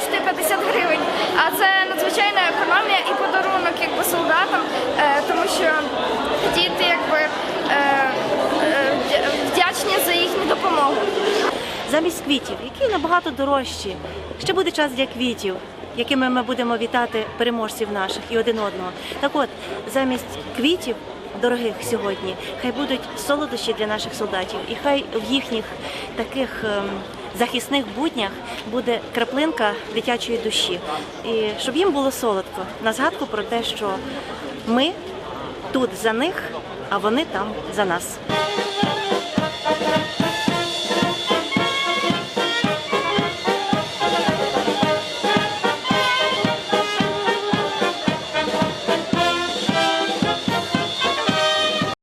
коштує 50 гривень. А це надзвичайна економія і подарунок якби солдатам, е, тому що діти якби е, е, вдячні за їхню допомогу. Замість квітів, які набагато дорожчі, ще буде час для квітів, якими ми будемо вітати переможців наших і один одного. Так от замість квітів. Дорогих сьогодні, хай будуть солодощі для наших солдатів, і хай в їхніх таких ем, захисних буднях буде краплинка дитячої душі, і щоб їм було солодко на згадку про те, що ми тут за них, а вони там за нас.